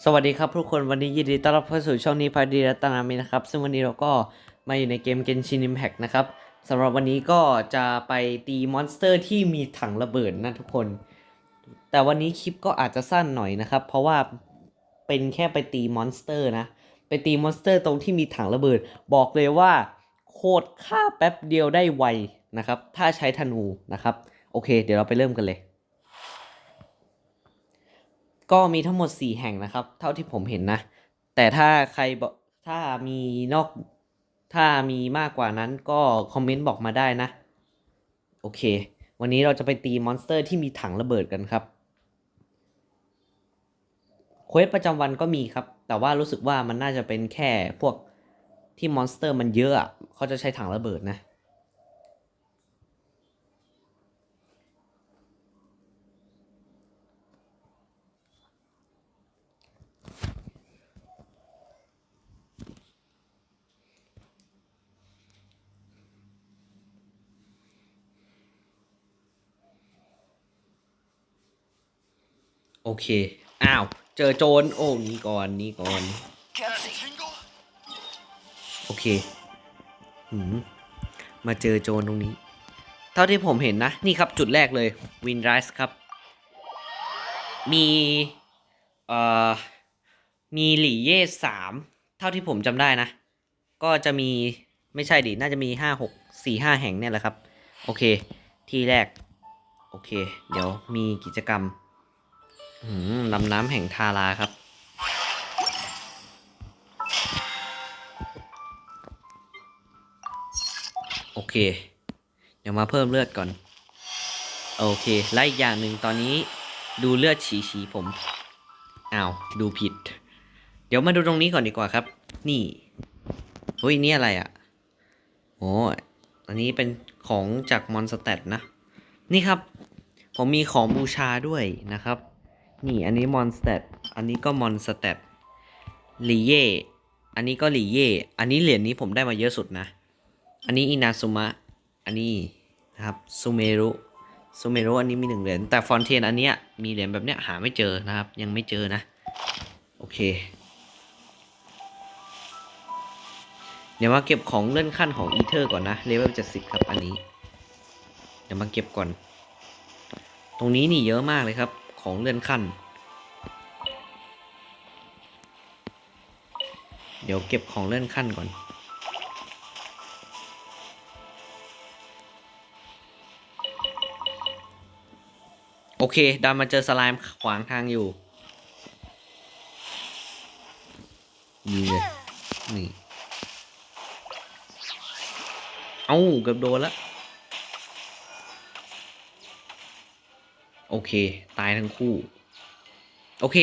สวัสดีครับทุกคนวันนี้ยินดีต้อนรับเข้าสู่ช่องนี้พาดีรัตนามินะครับ ซึ่งวันนี้เราก็มาอยู่ในเกม Genshin Impact นะครับสำหรับวันนี้ก็จะไปตีมอนสเตอร์ที่มีถังระเบิดนะทุกคน แต่วันนี้คลิปก็อาจจะสั้นหน่อยนะครับ เพราะว่าเป็นแค่ไปตีมอนสเตอร์นะ ไปตีมอนสเตอร์ตรงที่มีถังระเบิด บอกเลยว่าโคตรฆ่าแป๊บเดียวได้ไวนะครับ ถ้าใช้ธนูนะครับ โอเค เดี๋ยวเราไปเริ่มกันเลย ก็มีทั้งหมด 4 แห่งนะครับ เท่าที่ผมเห็นนะ แต่ถ้าใครบอกถ้ามีนอก ถ้ามีมากกว่านั้นก็คอมเมนต์บอกมาได้นะ โอเค วันนี้เราจะไปตีมอนสเตอร์ที่มีถังระเบิดกันครับเควสประจำวันก็มีครับ แต่ว่ารู้สึกว่ามันน่าจะเป็นแค่พวกที่มอนสเตอร์มันเยอะเขาจะใช้ถังระเบิดนะ โอเค อ้าว เจอโจร โอ้นี่ก่อน นี่ก่อน โอเคหืมมาเจอโจรตรงนี้ เท่าที่ผมเห็นนะ นี่ครับจุดแรกเลย วินไรส์ครับ มี เอ่อ มีหลี่เย่สามเท่าที่ผมจำได้นะ ก็จะมี ไม่ใช่ดิ น่าจะมีห้าหกสี่ห้าแห่งเนี่ยแหละครับ โอเค ที่แรก โอเค เดี๋ยวมีกิจกรรม ลำน้ำแห่งทาราครับ โอเค เดี๋ยวมาเพิ่มเลือดก่อน โอเค และอีกอย่างหนึ่งตอนนี้ดูเลือดฉีฉีผม อ้าว ดูผิด เดี๋ยวมาดูตรงนี้ก่อนดีกว่าครับ นี่เฮ้ยนี่อะไรอะ่ะโอ้อันนี้เป็นของจากมอนสเตตนะ นี่ครับ ผมมีของบูชาด้วยนะครับ นี่อันนี้มอนสเตตอันนี้ก็มอนสเตตลีเย่อันนี้ก็ลีเย่อันนี้เหรียญนี้ผมได้มาเยอะสุดนะ อันนี้อินาซุมะ อันนี้นะครับซูเมรุซูเมรุอันนี้มีหนึ่งเหรียญ แต่ฟอนเทนอันเนี้ยมีเหรียญแบบเนี้ยหาไม่เจอนะครับ ยังไม่เจอนะ โอเค เดี๋ยวมาเก็บของเลื่อนขั้นของอีเทอร์ก่อนนะ เลเวลเจ็ดสิบครับอันนี้ เดี๋ยวมาเก็บก่อน ตรงนี้นี่เยอะมากเลยครับ ของเลื่อนขั้น เดี๋ยวเก็บของเลื่อนขั้นก่อน โอเคดันมาเจอสไลม์ขวางทางอยู่นี่เลยนี่ เอ้าเกือบโดนแล้ว เค ตายทั้งคู่ โอเค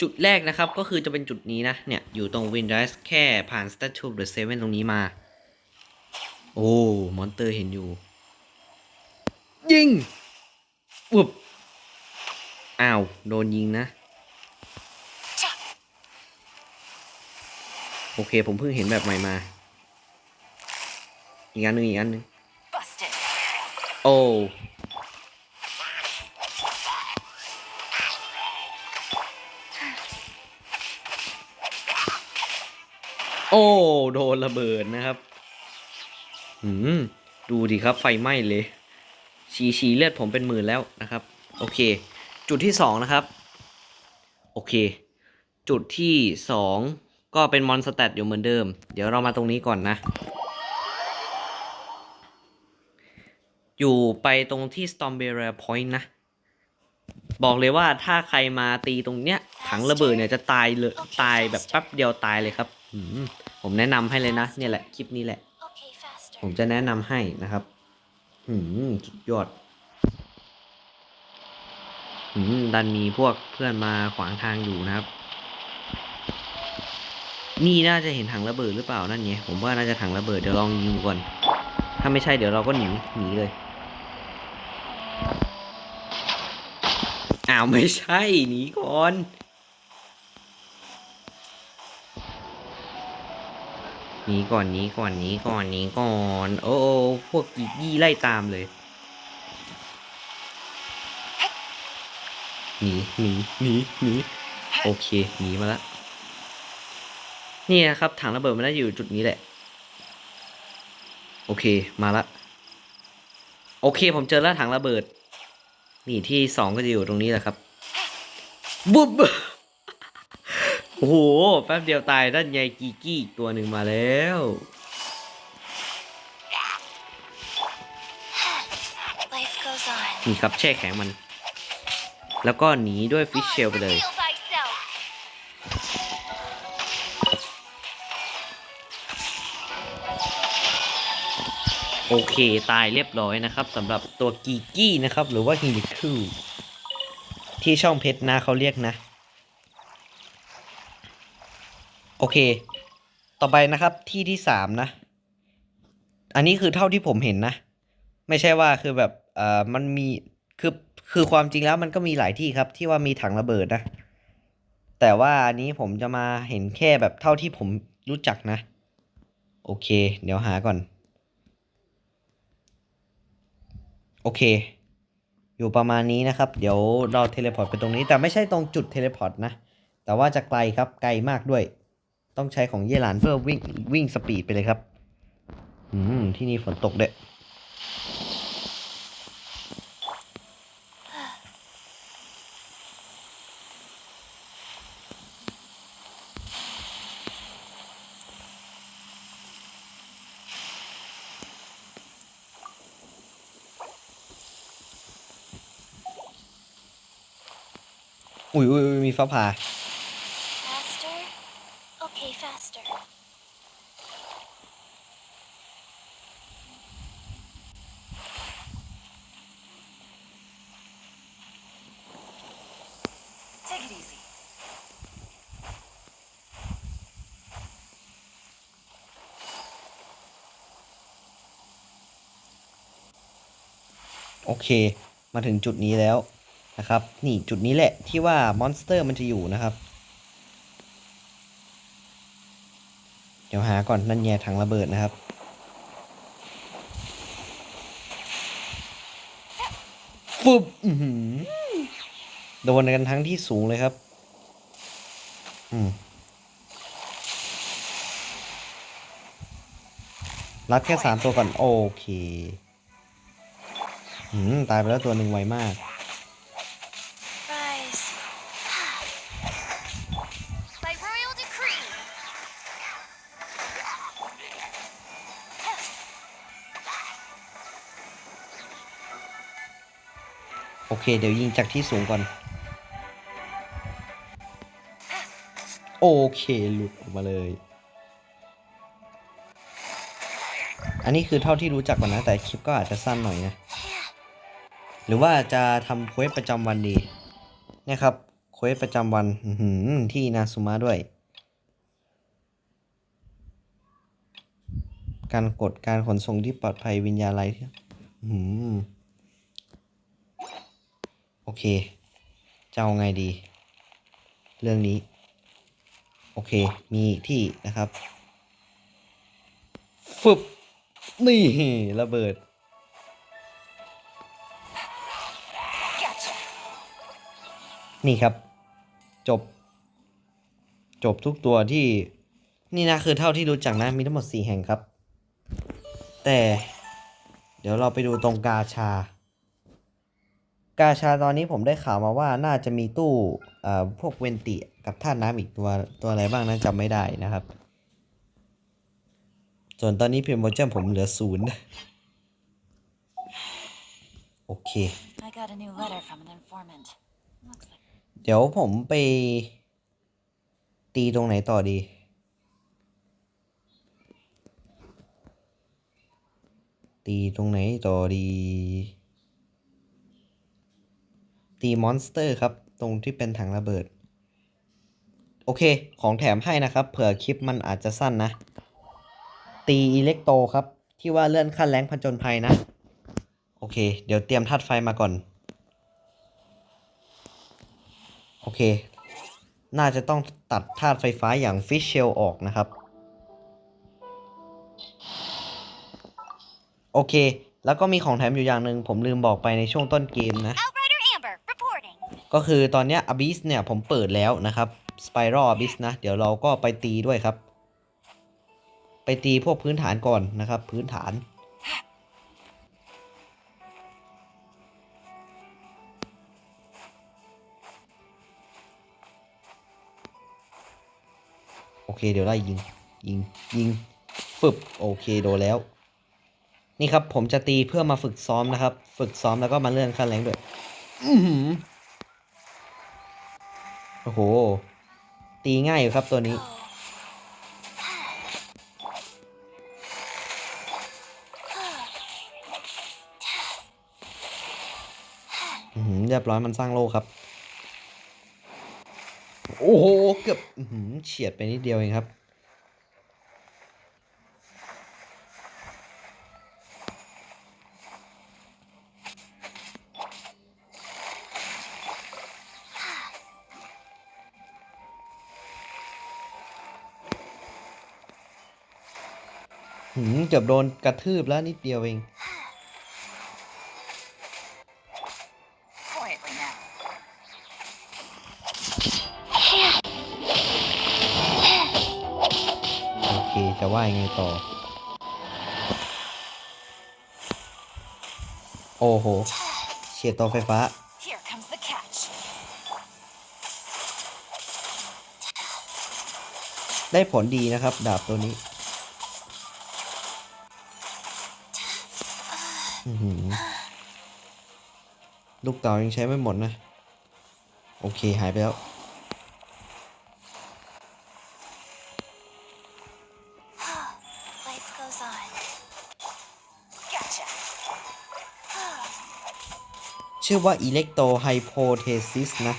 จุดแรกนะครับก็คือจะเป็นจุดนี้นะ เนี่ย อยู่ตรงวินดัสแค่ผ่าน Statue of the Seven ตรงนี้มา โอ้มอนเตอร์เห็นอยู่ ยิงอุบอ้าว โดนยิงนะโอเค ผมเพิ่งเห็นแบบใหม่มา อีกอันหนึ่งอีกอันหนึ่ง Busted. โอ้ โอ้โดนระเบิดนะครับหืมดูดิครับไฟไหม้เลยชีชีเลือดผมเป็นหมื่นแล้วนะครับ โอเค จุดที่สองนะครับ โอเค จุดที่สองก็เป็นมอนสเตตอยู่เหมือนเดิม เดี๋ยวเรามาตรงนี้ก่อนนะ อยู่ไปตรงที่ Storm Barrier Point นะ บอกเลยว่าถ้าใครมาตีตรงเนี้ยถังระเบิดเนี่ยจะตายเลยตายแบบแป๊บเดียวตายเลยครับ ผมแนะนำให้เลยนะ เนี่ยแหละคลิปนี้แหละ Okay, faster. ผมจะแนะนำให้นะครับหืมสุดยอดหืมดันมีพวกเพื่อนมาขวางทางอยู่นะครับ นี่น่าจะเห็นถังระเบิดหรือเปล่านั่นไงผมว่าน่าจะถังระเบิดเดี๋ยวลองยิงก่อน ถ้าไม่ใช่เดี๋ยวเราก็หนีหนีเลยอ้าวไม่ใช่หนีก่อน นีก่อนหนี้ก่อนหนี้ก่อนหนี้ก่อน โอ้โอพวกกีกี้ไล่ตามเลยหนีหนีหนีหนีโอเคหนีมาล้วนี่นะครับถังระเบิดมันน่าจะอยู่จุดนี้แหละ โอเคมาละโอเค ผมเจอแล้วถังระเบิด นี่ที่สองก็จะอยู่ตรงนี้แหละครับบุ๊บ โอ้โห แป๊บเดียวตายด้านใยกีกี้อีกตัวหนึ่งมาแล้ว Life goes on. นี่ครับแช่แข็งมัน แล้วก็หนีด้วยฟิชเชลไปเลย Reveal thyself. โอเค ตายเรียบร้อยนะครับสำหรับตัวกีกี้นะครับ หรือว่าฮิลิคูที่ช่องเพชรนะเขาเรียกนะ โอเค ต่อไปนะครับที่ที่สามนะ อันนี้คือเท่าที่ผมเห็นนะ ไม่ใช่ว่าคือแบบเอ่อมันมีคือคือความจริงแล้วมันก็มีหลายที่ครับ ที่ว่ามีถังระเบิดนะ แต่ว่าอันนี้ผมจะมาเห็นแค่แบบเท่าที่ผมรู้จักนะ โอเค เดี๋ยวหาก่อน โอเค อยู่ประมาณนี้นะครับ เดี๋ยวเราเทเลพอร์ตไปตรงนี้ แต่ไม่ใช่ตรงจุดเทเลพอร์ตนะ แต่ว่าจะไกลครับไกลมากด้วย ต้องใช้ของเยหลานเพื่อวิ่งวิ่งสปีดไปเลยครับ อืม ที่นี่ฝนตกเด้ยอุ้ยอุ้ยอุ้ยมีฟ้าผ่า Faster? Okay, faster. Take it easy. โอ เค มาถึงจุดนี้แล้วนะครับ นี่จุดนี้แหละที่ว่ามอนสเตอร์มันจะอยู่นะครับ เดี๋ยวหาก่อนนั่นแย่ถังระเบิดนะครับ ฟึบโดนกันทั้งที่สูงเลยครับ อืมรัดแค่สามตัวก่อน โอเค อืมตายไปแล้วตัวหนึ่งไวมาก Rise. By royal decree. โอเค เดี๋ยวยิงจากที่สูงก่อน โอเคหลุดออกมาเลย อันนี้คือเท่าที่รู้จักก่อนนะ แต่คลิปก็อาจจะสั้นหน่อยนะห รือว่าจะทำเควสประจำวันดีเนะครับเควสประจำวันอืที่นาซูมะด้วย การกดการขนส่งที่ปลอดภัยวิญญาณไรที่โอเค จะเอาไงดี เรื่องนี้ โอเค มีที่นะครับ ฟึบ นี่ ระเบิด นี่ครับ จบ จบทุกตัวที่นี่นะคือเท่าที่รู้จักนะมีทั้งหมดสี่แห่งครับ แต่ เดี๋ยวเราไปดูตรงกาชา กาชาตอนนี้ผมได้ข่าวมาว่าน่าจะมีตู้พวกเวนติกับท่าน้ำอีกตัวตัวอะไรบ้างนะจำไม่ได้นะครับ ส่วนตอนนี้เพียงโมเจมผมเหลือศูนย์โอเค I got a new letter from an informant. Looks like เดี๋ยวผมไป ตีตรงไหนต่อดี ตีตรงไหนต่อดี ตีมอนสเตอร์ครับ ตรงที่เป็นถังระเบิด โอเค ของแถมให้นะครับ เผื่อคลิปมันอาจจะสั้นนะ ตีอิเล็กโตครับ ที่ว่าเลื่อนขั้นแรงผจญภัยนะ โอเค เดี๋ยวเตรียมธาตุไฟมาก่อน โอเค น่าจะต้องตัดธาตุไฟฟ้าอย่างฟิชเชลออกนะครับ โอเค แล้วก็มีของแถมอยู่อย่างหนึ่งผมลืมบอกไปในช่วงต้นเกมนะ Outrider Amber reporting. ก็คือตอนเนี้ย Abyss เนี่ยผมเปิดแล้วนะครับ Spiral Abyss นะ เดี๋ยวเราก็ไปตีด้วยครับ ไปตีพวกพื้นฐานก่อนนะครับ พื้นฐาน เค เดี๋ยวไล่ยิง ยิง ยิง ฝึบ โอเค โดนแล้ว นี่ครับ ผมจะตีเพื่อมาฝึกซ้อมนะครับ ฝึกซ้อมแล้วก็มาเลื่อนขั้นแรงด้วยโอ้โห ตีง่ายอยู่ครับตัวนี้ เรียบร้อยมันสร้างโลกครับ โอ้โห เกือบเฉียดไปนิดเดียวเองครับ หืม เกือบโดนกระทืบแล้วนิดเดียวเอง เคจะว่ายังไงต่อ โอ้โหเฉียดเตาไฟฟ้า Here comes the catch. ได้ผลดีนะครับ ดาบตัวนี้อื้อหือลูกเต๋ายังใช้ไม่หมดนะ โอเคหายไปแล้ว goes on. Gotcha. ชื่อว่า Electro Hypothesis นะ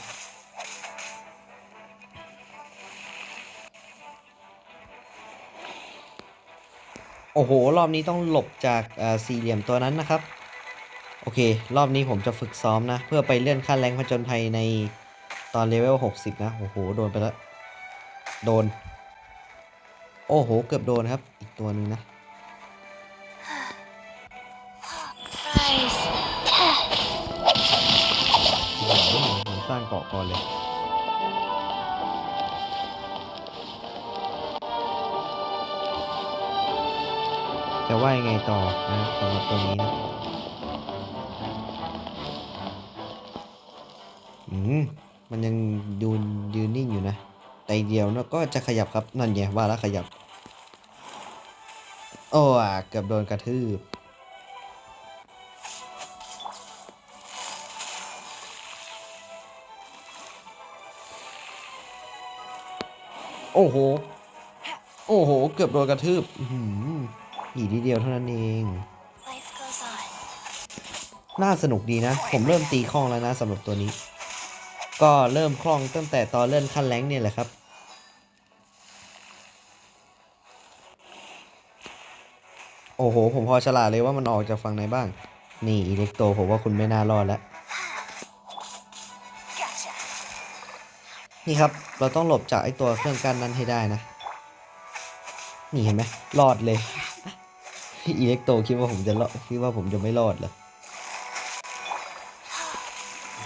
โอ้โห รอบนี้ต้องหลบจากสี่เหลี่ยมตัวนั้นนะครับ โอเค รอบนี้ผมจะฝึกซ้อมนะ เพื่อไปเลื่อนขั้นแรงผจญภัยในตอนเลเวล 60 นะ โอ้โห โดนไปแล้ว โดน โอ้โห เกือบโดนครับ อีกตัวหนึ่งนะ ร้างเกาะก่อนเลยจะว่ายังไงต่อนะสำหรับตัวนี้นะอืมมันยังยืนยืนนิ่งอยู่นะแต่เดียวนะก็จะขยับครับนั่นไงว่าแล้วขยับ โอ้เกือบโดนกระทืบ โอ้โห โอ้โห เกือบโดนกระทืบอื้อหืออีกนิดเดียวเท่านั้นเอง น่าสนุกดีนะ ผมเริ่มตีคล่องแล้วนะสำหรับตัวนี้ ก็เริ่มคล่องตั้งแต่ตอนเล่นขั้นแรงเนี่ยแหละครับโอ้โห ผมพอฉลาดเลยว่ามันออกจากฝั่งไหนบ้าง นี่อิเล็กโตผมว่าคุณไม่น่ารอดแล้ว นี่ครับ เราต้องหลบจากไอตัวเครื่องกั้นนั้นให้ได้นะ นี่เห็นไหมรอดเลยอิเล็กโตคิดว่าผมจะรอดคิดว่าผมจะไม่รอดเหรอ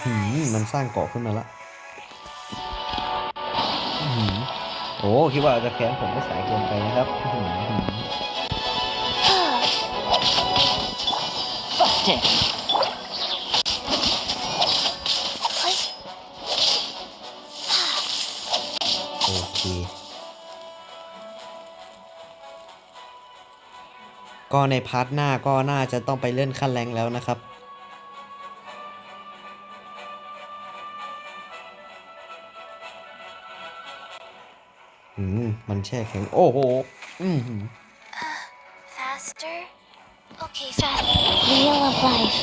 หืมมันสร้างเกาะขึ้นมาละโอ้คิดว่าจะแค้นผมไม่สายเกินไปนะครับอ ก็ในพาร์ทหน้าก็น่าจะต้องไปเลื่อนขั้นแรงแล้วนะครับอืมมันแช่แข็ง โอ้โหอืม Faster? Okay, fast. Wheel of life.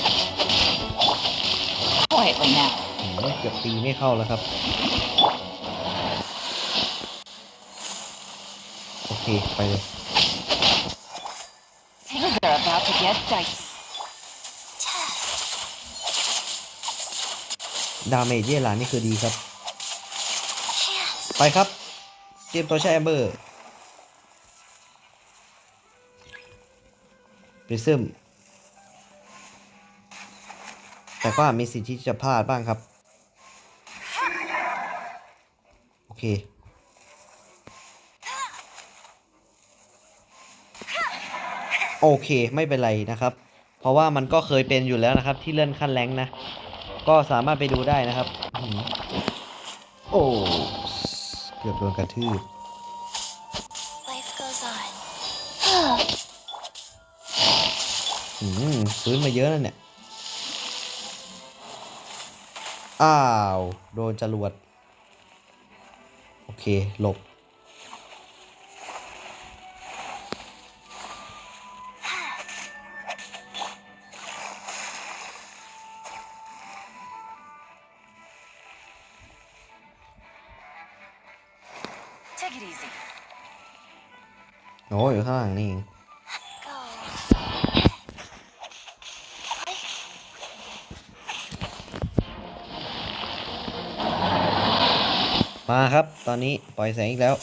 Quietly now. อืมเกือบตีไม่เข้าแล้วครับ โอเค ไปเลย Things are about to get dicey. ดาเมจเย่หลานนี่คือดีครับ ไปครับเตรียมตัวใช้แอมเบอร์ปริซึมแต่ก็อามีสิทธิ์ที่จะพลาดบ้างครับ โอเค โอเคไม่เป็นไรนะครับ เพราะว่ามันก็เคยเป็นอยู่แล้วนะครับ ที่เลื่อนขั้นแรงค์นะ ก็สามารถไปดูได้นะครับอื้อหือโอ้ เกือบโดนกระทืบ Life goes on. อืมฟื้นมาเยอะแล้วเนี่ย อ้าว โดนจรวด โอเค หลบ it easy. โอ้ยอยู่ข้างหลังนี่เองมาครับ ตอนนี้ปล่อยแสงอีกแล้ว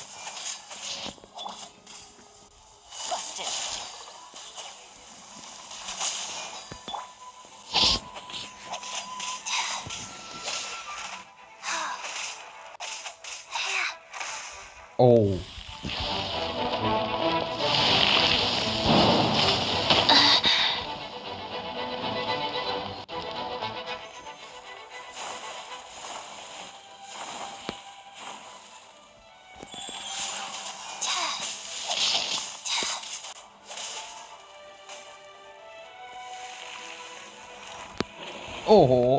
โ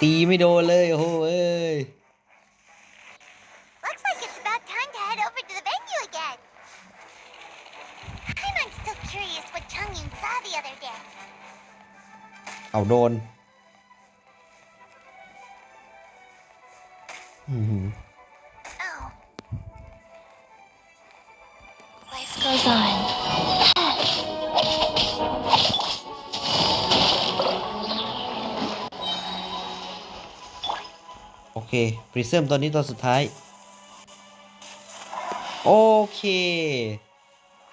ตีไม่โดนเลยโอ้โหเอ้ย Looks like it's about time to head over to the venue again. I'm still curious what Chung Yun saw the other day. เอาโดน เคปริซึมตัวนี้ตัวสุดท้าย โอเค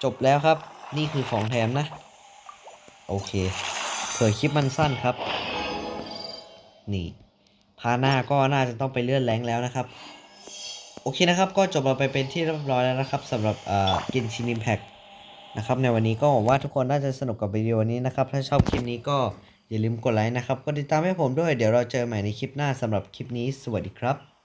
จบแล้วครับ นี่คือของแถมนะ โอเค เผื่อคลิปมันสั้นครับ นี่พาหน้าก็น่าจะต้องไปเลื่อนแรงแล้วนะครับ โอเคนะครับ ก็จบเราไปเป็นที่เรียบร้อยแล้วนะครับสำหรับอ่ากินชินิมแพคนะครับในวันนี้ก็หวังว่าทุกคนน่าจะสนุกกับวิดีโอนี้นะครับ ถ้าชอบคลิปนี้ก็ อย่าลืมกดไลค์นะครับ กดติดตามให้ผมด้วย เดี๋ยวเราเจอใหม่ในคลิปหน้าสำหรับคลิปนี้ สวัสดีครับ